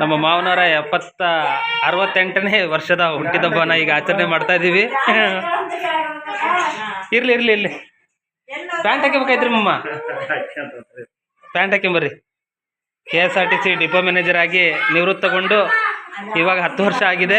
ನಮ್ಮ ಮಾವನವರ ಎಪ್ಪತ್ತ ಅರವತ್ತೆಂಟನೇ ವರ್ಷದ ಹುಟ್ಟಿದಬ್ಬನ ಈಗ ಆಚರಣೆ ಮಾಡ್ತಾ ಇದ್ದೀವಿ. ಇರ್ಲಿ ಇರ್ಲಿ ಇರ್ಲಿ. ಪ್ಯಾಂಟ್ ಹಾಕಿಬೇಕಾಯ್ತ್ರಿ ಮಮ್ಮ? Pant ಹಾಕೊಂಬರ್ರಿ K S R T C depot manager ಆಗಿ ನಿವೃತ್ತಗೊಂಡು ಇವಾಗ ಹತ್ತು ವರ್ಷ ಆಗಿದೆ.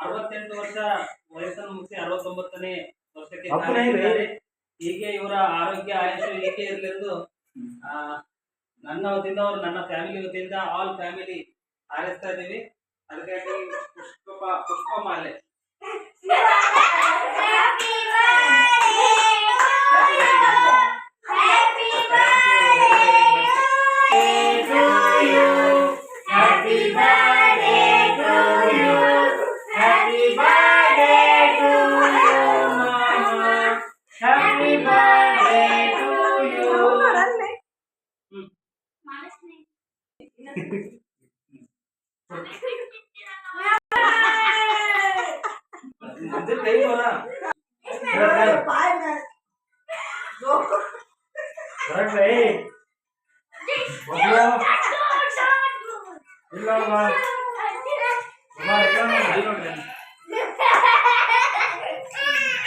ಅರವತ್ತೆಂಟು ವರ್ಷ ವಯಸ್ಸನ್ನು ಮುಗಿಸಿ ಅರವತ್ತೊಂಬತ್ತನೇ ವರ್ಷಕ್ಕೆ ಹೀಗೆ ಇವರ ಆರೋಗ್ಯ ಆಯುಷ್ಯ ಹೀಗೆ ಇರಲೆಂದು ನನ್ನ ವತಿಯಿಂದ ಅವ್ರು ನನ್ನ ಫ್ಯಾಮಿಲಿ ವತಿಯಿಂದ ಆಲ್ ಫ್ಯಾಮಿಲಿ ಹಾರೈಸ್ತಾ ಇದ್ದೀವಿ. ಅದಕ್ಕಾಗಿ ಪುಷ್ಪ ಪುಷ್ಪ ಮಾಲೆ.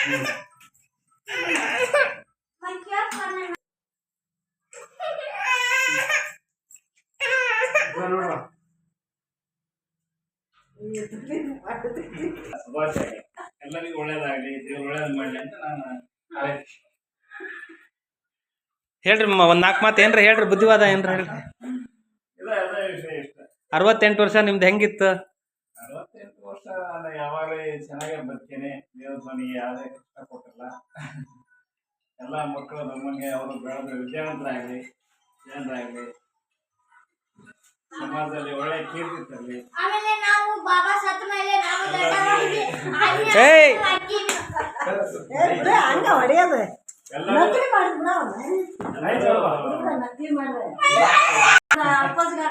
ಇಲ್ಲ ಎಲ್ಲರಿಗೂ ಒಳ್ಳೇದಾಗಲಿ ದೇವ್ರು ಒಳ್ಳೇದು ಮಾಡಲಿ ಅಂತ ನಾನು ಹೇಳ್ರಿ ಒಂದು ನಾಲ್ಕು ಮಾತು ಏನ್ರ ಹೇಳ್ರಿ, ಬುದ್ಧಿವಾದ ಏನ್ರ ಹೇಳ್ರಿ? ಇದ ಅದೇ ವಿಷಯ ಇಷ್ಟ ಅರವತ್ತೆಂಟು ವರ್ಷ ನಿಮ್ದು ಹೆಂಗಿತ್ತು? ಅರವತ್ತೆಂಟು ವರ್ಷ ನಾನು ಯಾವಾಗಲೇ ಚೆನ್ನಾಗೇ ಬರ್ತೀನಿ ದೇವ್ರ ಮನೆಗೆ ಯಾವುದೇ ಕಷ್ಟ ಕೊಟ್ಟಿಲ್ಲ ಎಲ್ಲ ಮಕ್ಕಳು ನಮ್ಮಂಗೆ ಅವರು ಬೆಳೆದ್ರೆ ವಿದ್ಯಾವಂತರಾಗಲಿ ಜನರಾಗಲಿ ಸಮಾಜದಲ್ಲಿ ಒಳ್ಳೆ ಕೀರ್ತಿ ತರಲಿ ಆಮೇಲೆ ನಾವು ಬಾಬಾ ಸತ್ತ ಮೇಲೆ ನಾವು. ಹಂಗ ಹೊಡೆಯೋದು. ನಕಲಿ ಮಾಡಿದ್ಬಿಡ. ನಕಲಿ ಮಾಡಿದ್ರೆ ಅಪ್ಪಸ್ಗೆ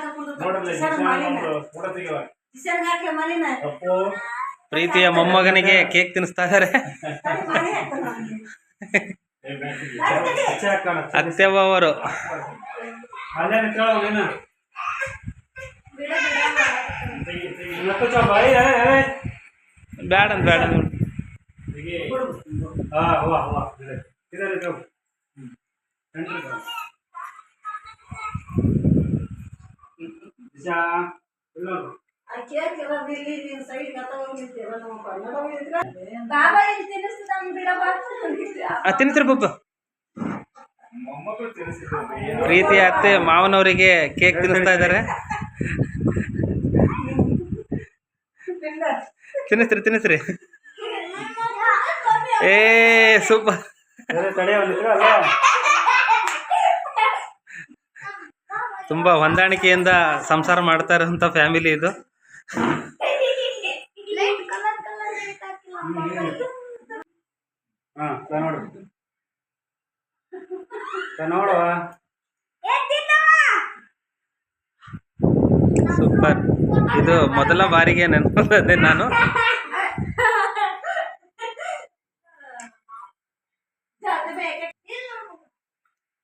ಹಾಕಿ ಮಾಲಿನ ಪ್ರೀತಿಯ ಮೊಮ್ಮಗನಿಗೆ ಕೇಕ್ ತಿನ್ನಿಸ್ತಾ ಇದಾರೆ. ಅತ್ತೆವ್ವ ಅವರು. ಬ್ಯಾಡ ಅಂತ ಬ್ಯಾಡ ತಿನ್ನಿಸ್ರಿ ಮೊಮ್ಮಕ್ಕಳು ಪ್ರೀತಿ ಅತ್ತೆ ಮಾವನವರಿಗೆ ಕೇಕ್ ತಿನ್ನಿಸ್ತಾ ಇದ್ದಾರೆ. ತಿನ್ನಿಸ್ರಿ ತಿನ್ನಿಸ್ರಿ. ಏ ಸೂಪರ್. ತುಂಬಾ ಹೊಂದಾಣಿಕೆಯಿಂದ ಸಂಸಾರ ಮಾಡ್ತಾ ಇರೋಂಥ ಫ್ಯಾಮಿಲಿ ಇದು. ನೋಡುವ. ಸೂಪರ್ ಇದು ಮೊದಲ ಬಾರಿಗೆ ನೆನಪದೆ ನಾನು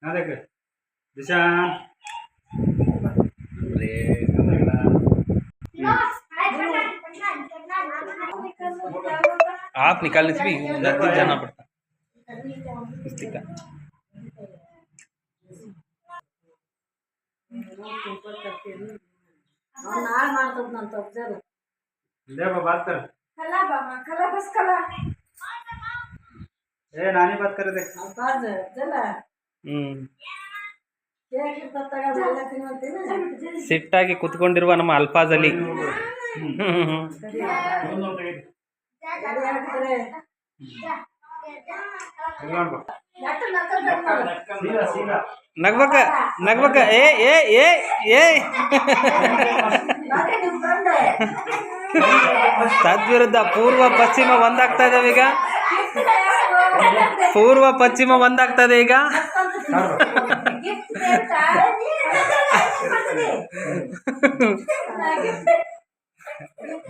ಅದಕ್ಕೆ ದಿಶಾನ್ आप निकालने से भी नजदीक जाना पड़ता इसलिए का ಅವ್ನು ನಾಳೆ ಮಾಡ್ತದ ನಾನು ತಪ್ಪಿಸಲ್ಲ दे बात कर ಕಲಾ ಬಾಮ ಕಲಾ ಬಸ್ ಕಲಾ ए नानी बात कर देख ಅಪ್ಪಾಜ ಜಲ್ಲ ಹ್ಮ್ ಕೇಕ್ ಇರ್ತದ ತಗೊಂಡು ಎಲ್ಲ ತಿನ್ನುವಂತೀನಿ ಸಿಟ್ಟಾಗಿ ಕುತ್ಕೊಂಡಿರುವ ನಮ್ಮ ಅಲ್ಫಾಜ್ ಅಲಿ ಅದು ಹೇಳ್ತಾರೆ ಎಷ್ಟು ನಕ್ಕಲ್ ಬೇಕು ನೋಡು. ನಗ್ಬೇಕ ನಗ್ಬೇಕ. ಏ ಏ ಏ ಏ. ತದ್ವಿರುದ್ಧ ಪೂರ್ವ ಪಶ್ಚಿಮ ಒಂದಾಗ್ತಾ ಇದಾವೆ ಈಗ. ಪೂರ್ವ ಪಶ್ಚಿಮ ಒಂದಾಗ್ತಾ ಇದೆ ಈಗ.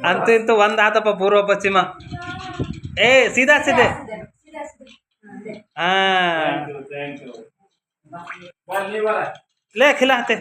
ಅಂತೂ ಇಂತೂ ಒಂದಾತಪ್ಪ ಪೂರ್ವ ಪಶ್ಚಿಮ. ಏ, ಸೀದಾ, ಸೀದೆ. हाँ ले खिलाते